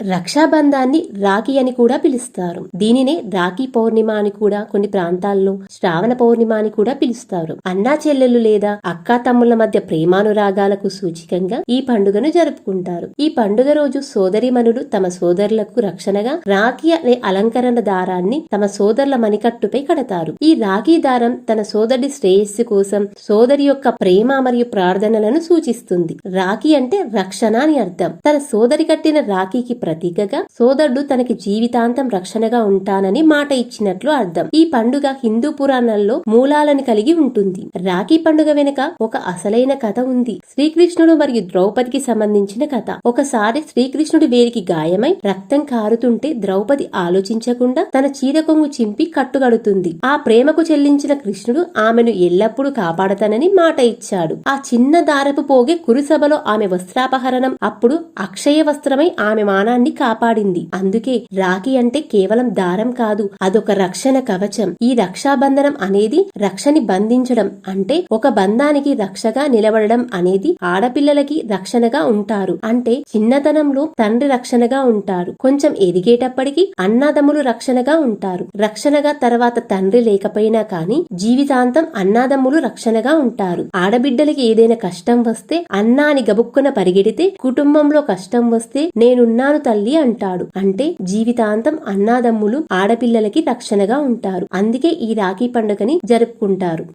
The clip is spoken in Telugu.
రక్షాబంధాన్ని రాఖీ అని కూడా పిలుస్తారు. దీనినే రాఖీ పౌర్ణిమ అని కూడా కొన్ని ప్రాంతాల్లో శ్రావణ పౌర్ణిమ అని కూడా పిలుస్తారు. అన్నా చెల్లెలు లేదా అక్కా తమ్ముళ్ళ మధ్య ప్రేమానురాగాలకు సూచికంగా ఈ పండుగను జరుపుకుంటారు. ఈ పండుగ రోజు సోదరిమణులు తమ సోదరులకు రక్షణగా రాఖీ అనే అలంకరణ దారాన్ని తమ సోదరుల మణికట్టుపై కడతారు. ఈ రాఖీ దారం తన సోదరుడి శ్రేయస్సు కోసం సోదరి యొక్క ప్రేమ మరియు ప్రార్థనలను సూచిస్తుంది. రాఖీ అంటే రక్షణ అని అర్థం. తన సోదరి కట్టిన రాఖీకి ప్రతీకగా సోదరుడు తనకి జీవితాంతం రక్షణగా ఉంటానని మాట ఇచ్చినట్లు అర్థం. ఈ పండుగ హిందూ పురాణాల్లో మూలాలను కలిగి ఉంటుంది. రాఖీ పండుగ వెనుక ఒక అసలైన కథ ఉంది. శ్రీకృష్ణుడు మరియు ద్రౌపదికి సంబంధించిన కథ. ఒకసారి శ్రీకృష్ణుడి వేలికి గాయమై రక్తం కారుతుంటే ద్రౌపది ఆలోచించకుండా తన చీర కొంగు చింపి కట్టుగడుతుంది ఆ ప్రేమకు చెల్లించిన కృష్ణుడు ఆమెను ఎల్లప్పుడూ కాపాడతానని మాట ఇచ్చాడు. ఆ చిన్న దారపు పోగే కురుసభలో ఆమె వస్త్రాపహరణం. అప్పుడు అక్షయ వస్త్రమై ఆమె మానాన్ని కాపాడింది. అందుకే రాఖీ అంటే కేవలం దారం కాదు అదొక రక్షణ కవచం. ఈ రక్షాబంధనం అనేది రక్షని బంధించడం అంటే ఒక బంధానికి రక్షగా నిలబడడం అనేది ఆడపిల్లలకి రక్షణగా ఉంటారు. అంటే చిన్నతనంలో తండ్రి రక్షణగా ఉంటారు. కొంచెం ఎదిగేటప్పటికి అన్నాదమ్ములు రక్షణగా ఉంటారు. రక్షణగా తర్వాత తండ్రి లేకపోయినా కానీ జీవితాంతం అన్నాదమ్ములు రక్షణగా ఉంటారు. ఆడబిడ్డలకి ఏదైనా కష్టం వస్తే అన్నా అని గబుక్కున పరిగెడితే కుటుంబంలో కష్టం వస్తే నేనున్నాను తల్లి అంటాడు. అంటే జీవితాంతం అన్నాదమ్ములు ఆడపిల్లలకి రక్షణగా ఉంటారు. అందుకే ఈ రాఖీ పండుగని జరుపుకుంటారు.